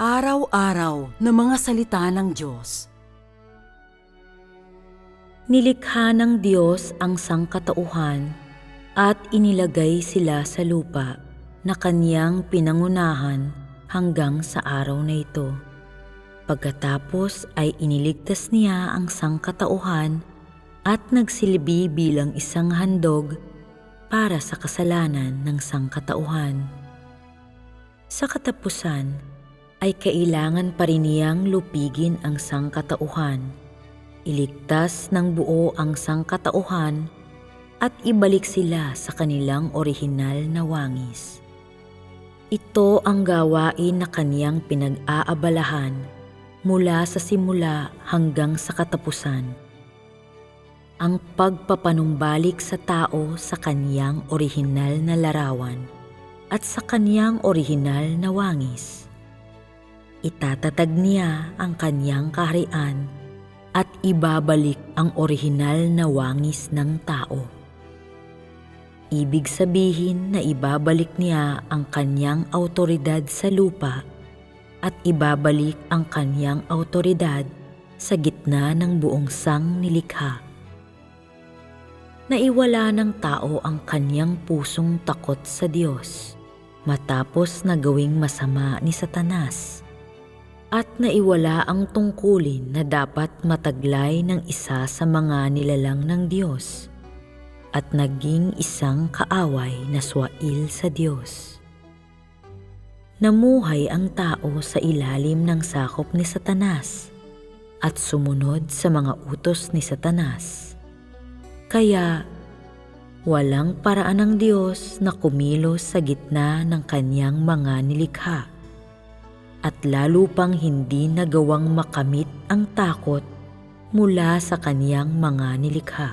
Araw-araw na mga salita ng Diyos. Nilikha ng Diyos ang sangkatauhan at inilagay sila sa lupa na kanyang pinangunahan hanggang sa araw na ito. Pagkatapos ay iniligtas niya ang sangkatauhan at nagsilbi bilang isang handog para sa kasalanan ng sangkatauhan. Sa katapusan ay kailangan pa rin niyang lupigin ang sangkatauhan, iligtas ng buo ang sangkatauhan at ibalik sila sa kanilang orihinal na wangis. Ito ang gawain na kaniyang pinag-aabalahan mula sa simula hanggang sa katapusan. Ang pagpapanumbalik sa tao sa kaniyang orihinal na larawan at sa kaniyang orihinal na wangis. Itatatag niya ang kaniyang kaharian at ibabalik ang orihinal na wangis ng tao. Ibig sabihin na ibabalik niya ang kanyang autoridad sa lupa at ibabalik ang kanyang autoridad sa gitna ng buong sang nilikha. Naiwala ng tao ang kanyang pusong takot sa Diyos matapos na gawing masama ni Satanas at naiwala ang tungkulin na dapat mataglay ng isa sa mga nilalang ng Diyos at naging isang kaaway na swail sa Diyos. Namuhay ang tao sa ilalim ng sakop ni Satanas at sumunod sa mga utos ni Satanas. Kaya walang paraan ng Diyos na kumilos sa gitna ng kanyang mga nilikha at lalo pang hindi nagawang makamit ang takot mula sa kaniyang mga nilikha.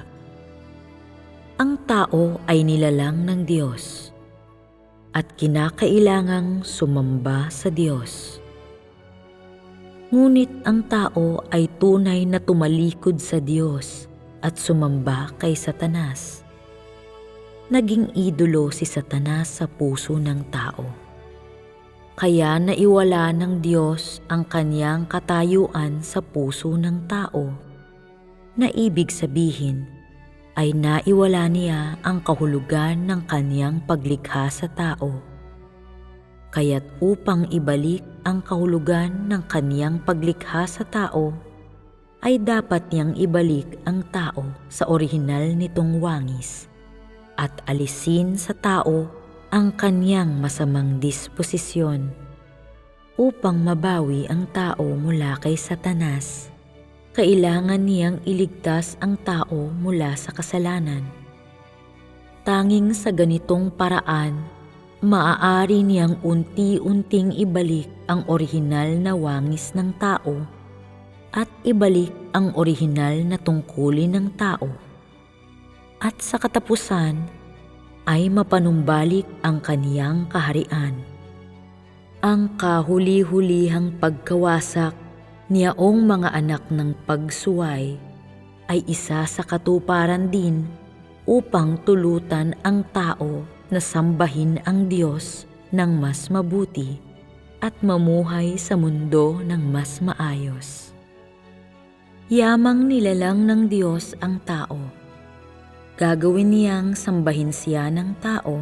Ang tao ay nilalang ng Diyos at kinakailangang sumamba sa Diyos. Ngunit ang tao ay tunay na tumalikod sa Diyos at sumamba kay Satanas. Naging idolo si Satanas sa puso ng tao. Kaya naiwala ng Diyos ang kanyang katayuan sa puso ng tao, na ibig sabihin ay naiwala niya ang kahulugan ng kanyang paglikha sa tao. Kaya't upang ibalik ang kahulugan ng kanyang paglikha sa tao, ay dapat niyang ibalik ang tao sa orihinal nitong wangis at alisin sa tao ang kanyang masamang disposisyon upang mabawi ang tao mula kay Satanas kailangan niyang iligtas ang tao mula sa kasalanan. Tanging sa ganitong paraan, maaari niyang unti-unting ibalik ang orihinal na wangis ng tao at ibalik ang orihinal na tungkulin ng tao. At sa katapusan, ay mapanumbalik ang kaniyang kaharian. Ang kahuli-hulihang pagkawasak niyaong mga anak ng pagsuway ay isa sa katuparan din upang tulutan ang tao na sambahin ang Diyos ng mas mabuti at mamuhay sa mundo ng mas maayos. Yamang nilalang ng Diyos ang tao. Gagawin niyang sambahin siya ng tao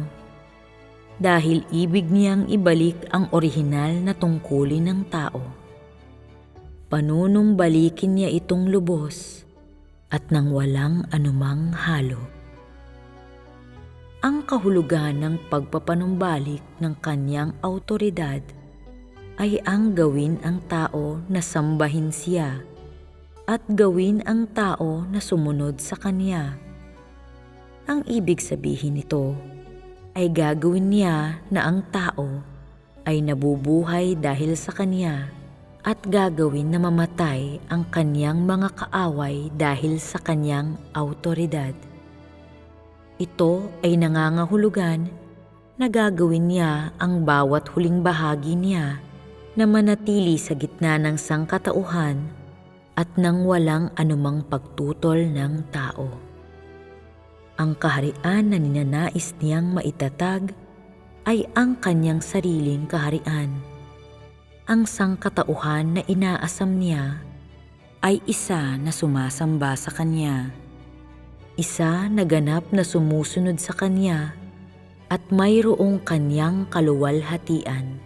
dahil ibig niyang ibalik ang orihinal na tungkulin ng tao panunumbalikin niya itong lubos at nang walang anumang halo. Ang kahulugan ng pagpapanumbalik ng kanyang autoridad ay ang gawin ang tao na sambahin siya at gawin ang tao na sumunod sa kanya. Ang ibig sabihin nito ay gagawin niya na ang tao ay nabubuhay dahil sa kanya at gagawin na mamatay ang kanyang mga kaaway dahil sa kanyang autoridad. Ito ay nangangahulugan na gagawin niya ang bawat huling bahagi niya na manatili sa gitna ng sangkatauhan at nang walang anumang pagtutol ng tao. Ang kaharian na ninanais niyang maitatag ay ang kanyang sariling kaharian ang sangkatauhan na inaasam niya ay isa na sumasamba sa kanya. isa na ganap na sumusunod sa kanya at mayroong kanyang kaluwalhatian.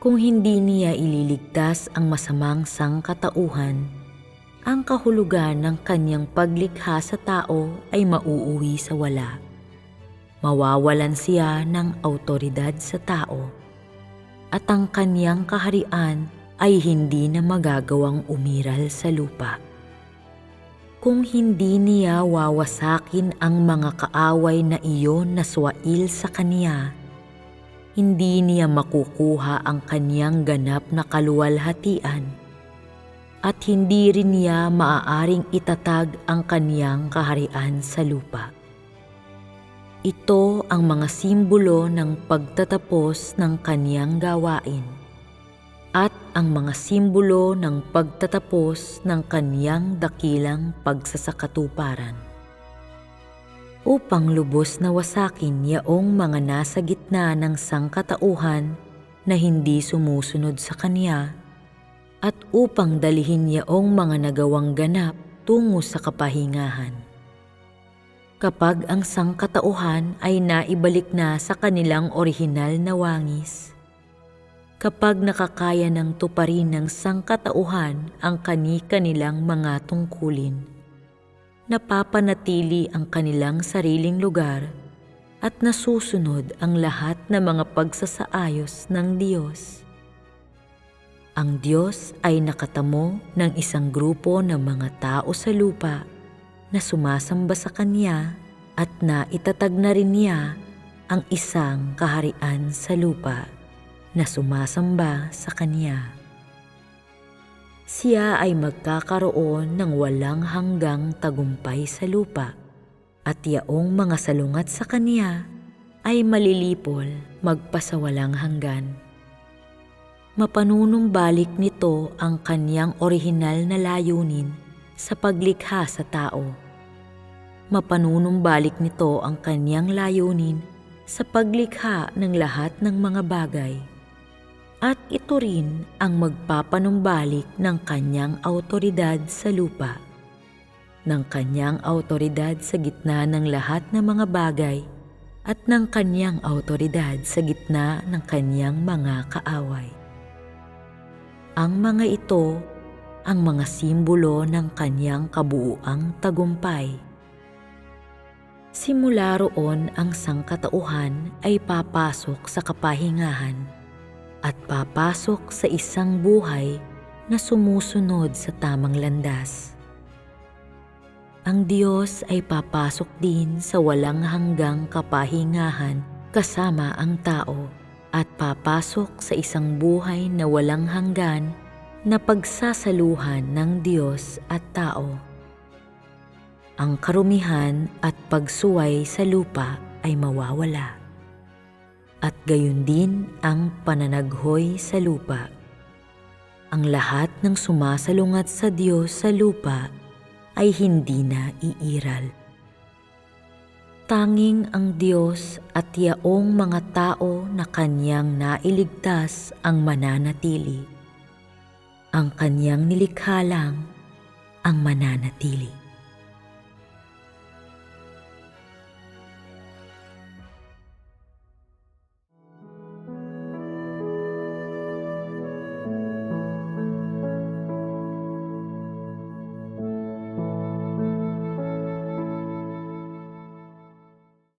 Kung hindi niya ililigtas ang masamang sangkatauhan, ang kahulugan ng kanyang paglikha sa tao ay mauuwi sa wala. Mawawalan siya ng autoridad sa tao. At ang kanyang kaharian ay hindi na magagawang umiral sa lupa. Kung hindi niya wawasakin ang mga kaaway na iyon na swail sa kaniya, hindi niya makukuha ang kanyang ganap na kaluwalhatian at hindi rin niya maaaring itatag ang kanyang kaharian sa lupa. Ito ang mga simbolo ng pagtatapos ng kanyang gawain at ang mga simbolo ng pagtatapos ng kanyang dakilang pagsasakatuparan. Upang lubos na wasakin yaong mga nasa gitna ng sangkatauhan na hindi sumusunod sa kanya at upang dalihin yaong mga nagawang ganap tungo sa kapahingahan. Kapag ang sangkatauhan ay naibalik na sa kanilang orihinal na wangis, kapag nakakaya ng tuparin ng sangkatauhan ang kani-kanilang mga tungkulin. Napapanatili ang kanilang sariling lugar at nasusunod ang lahat ng mga pagsasaayos ng Diyos. Ang Diyos ay nakatamo ng isang grupo ng mga tao sa lupa na sumasamba sa Kanya at naitatag na rin niya ang isang kaharian sa lupa na sumasamba sa Kanya. Siya ay magkakaroon ng walang hanggang tagumpay sa lupa at yaong mga salungat sa Kanya ay malilipol magpasawalang hanggan. Mapanunumbalik nito ang kanyang orihinal na layunin sa paglikha sa tao. Mapanunumbalik nito ang kanyang layunin sa paglikha ng lahat ng mga bagay at ito rin ang magpapanumbalik ng kanyang autoridad sa lupa, ng kanyang autoridad sa gitna ng lahat ng mga bagay at ng kanyang autoridad sa gitna ng kanyang mga kaaway. Ang mga ito ang mga simbolo ng kanyang kabuuang tagumpay. Simula roon ang sangkatauhan ay papasok sa kapahingahan at papasok sa isang buhay na sumusunod sa tamang landas. Ang Diyos ay papasok din sa walang hanggang kapahingahan kasama ang tao at papasok sa isang buhay na walang hanggan na pagsasaluhan ng Diyos at tao. Ang karumihan at pagsuway sa lupa ay mawawala at gayon din ang pananaghoy sa lupa. Ang lahat ng sumasalungat sa Diyos sa lupa ay hindi na iiral. Tanging ang Diyos at yaong mga tao na kanyang nailigtas ang mananatili. Ang kanyang nilikha lang ang mananatili.